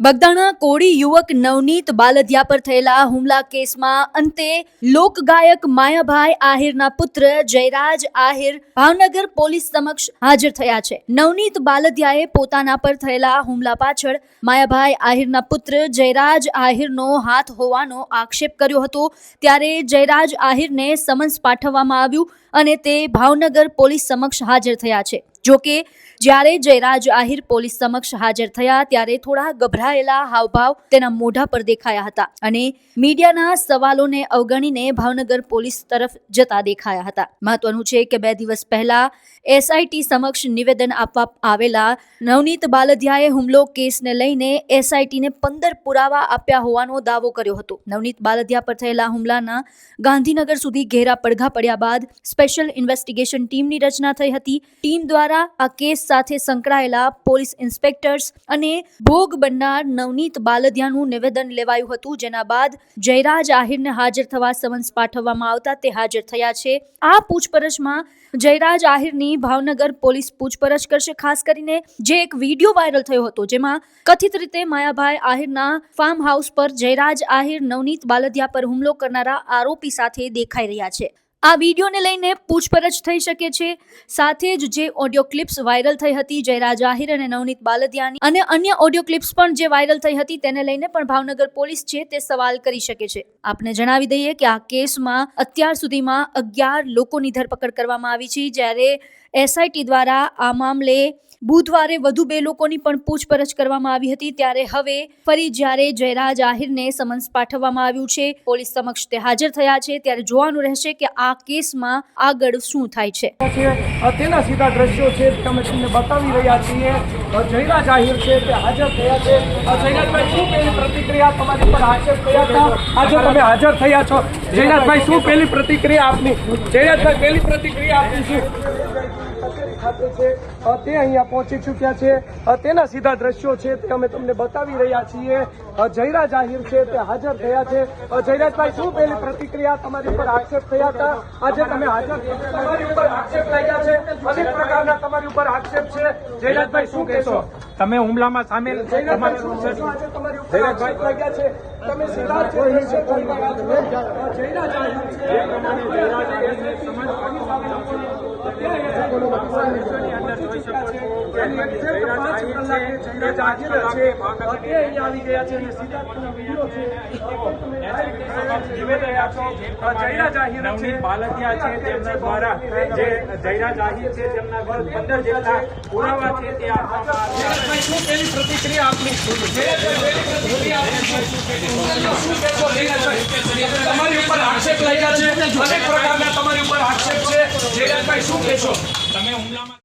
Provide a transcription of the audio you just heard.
બગદાણા કોળી યુવક નવનીત બાલદિયા પર થયેલા હુમલા કેસમાં અંતે લોકગાયક માયાભાઈ આહિરના પુત્ર જયરાજ આહિર ભાવનગર પોલીસ સમક્ષ હાજર થયા છે. નવનીત બાલદિયાએ પોતાના પર થયેલા હુમલા પાછળ માયાભાઈ આહિરના પુત્ર જયરાજ આહિરનો હાથ હોવાનો આક્ષેપ કર્યો હતો. ત્યારે જયરાજ આહિરને સમન્સ પાઠવવામાં આવ્યું અને તે ભાવનગર પોલીસ સમક્ષ હાજર થયા છે. જોકે જ્યારે જયરાજ આહિર પોલીસ સમક્ષ હાજર થયા ત્યારે થોડા ગભરાયેલા હાવભાવ તેના મોઢા પર દેખાયા હતા અને મીડિયાના સવાલોને અવગણીને ભાવનગર પોલીસ તરફ જતા દેખાયા હતા. મહત્વનું છે કે બે દિવસ પહેલા એસઆઈટી સમક્ષ નિવેદન આપવા આવેલા નવનીત બાલધિયાએ હુમલો કેસને લઈને એસઆઈટીને પંદર પુરાવા આપ્યા હોવાનો દાવો કર્યો હતો. નવનીત બાલધિયા પર થયેલા હુમલાના ગાંધીનગર સુધી ઘેરા પડઘા પડ્યા બાદ સ્પેશિયલ ઇન્વેસ્ટિગેશન ટીમની રચના થઈ હતી. ટીમ દ્વારા આ કેસ સાથે સંકળાયેલા પોલીસ ઇન્સ્પેક્ટર્સ અને ભોગ બનનાર નવનીત બાલદિયાનું નિવેદન લેવાયું હતું, જેના બાદ જયરાજ આહિરને હાજર થવા સમન્સ પાઠવવામાં આવતા તે હાજર થયા છે. આ પૂછપરછમાં જયરાજ આહિરની ભાવનગર પોલીસ પૂછપરછ કરશે, ખાસ કરીને જે એક વીડિયો વાયરલ થયો હતો, જેમાં કથિત રીતે માયાભાઈ આહિરના ફાર્મ હાઉસ પર જયરાજ આહિર, નવનીત બાલદિયા પર હુમલો કરનારા આરોપી સાથે દેખાઈ રહ્યા છે. આ વિડીયોને લઈને પૂછપરછ થઈ શકે છે. સાથે જ જે ઓડિયો ક્લિપ્સ વાયરલ થઈ હતી જયરાજ આહિર અને નવનીત બાલદિયાની અને અન્ય ઓડિયો ક્લિપ્સ પણ જે વાયરલ થઈ હતી તેને લઈને પણ ભાવનગર પોલીસ છે તે સવાલ કરી શકે છે. આપને જણાવી દઈએ કે આ કેસમાં અત્યાર સુધીમાં અગિયાર લોકોની ધરપકડ કરવામાં આવી છે. જ્યારે એસઆઈટી દ્વારા આ મામલે બુધવારે વધુ બે લોકોની પણ પૂછપરછ કરવામાં આવી હતી. ત્યારે હવે ફરી જ્યારે જયરાજ આહિરને સમન્સ પાઠવવામાં આવ્યું છે, પોલીસ સમક્ષ તે હાજર થયા છે. ત્યારે જોવાનું રહેશે કે આ કેસમાં આગળ શું થાય છે. છે તેના સીધા દ્રશ્યો છે, તમે તમને બતાવી રહ્યા છીએ. જયરાજ આહિર છે તે હાજર થયા છે. જયરાજભાઈ શું પહેલી પ્રતિક્રિયા તમારી પર હાજર થયા હતા? આજે તમે હાજર થયા છો. જયરાજભાઈ, શું પહેલી પ્રતિક્રિયા આપની? જયરાજભાઈ, પહેલી પ્રતિક્રિયા આપની શું? ખાતે છે તે અહીંયા પહોંચી ચૂક્યા છે તેના સીધા દ્રશ્યો છે તે અમે તમને બતાવી રહ્યા છીએ જયરા આહિર છે તે હાજર થયા છે જયરાજભાઈ શું પહેલી પ્રતિક્રિયા તમારી ઉપર આક્ષેપ થયા હતા આજે તમે હાજર તમારી ઉપર આક્ષેપ લાગ્યા છે અનેક પ્રકારના તમારી ઉપર આક્ષેપ છે જયરાજભાઈ શું કહેશો તમે હુમલામાં સામેલ જયરાજભાઈ શું છે? આજે તમારી ઉપર આક્ષેપ લાગ્યા છે તમે સીધા જ જે દ્રશ્યો જોઈ રહ્યા છો. અ, જયરાજ આહિર છે જે પ્રમાણે જયરાજ આહિરને સમજ નવનીત બાલદિયા છે તેમના દ્વારા જે જયરાજ આહિર છે તેમના વિરુદ્ધ પંદર જેટલા પુરાવા છે તે આપવામાં શું પેલી પ્રતિક્રિયા આપની? તમારી ઉપર આક્ષેપ લાગ્યા છે. અનેક પ્રકારના તમારી ઉપર આક્ષેપ છે. જયરાજભાઈ શું કહેશો? તમે હુમલામાં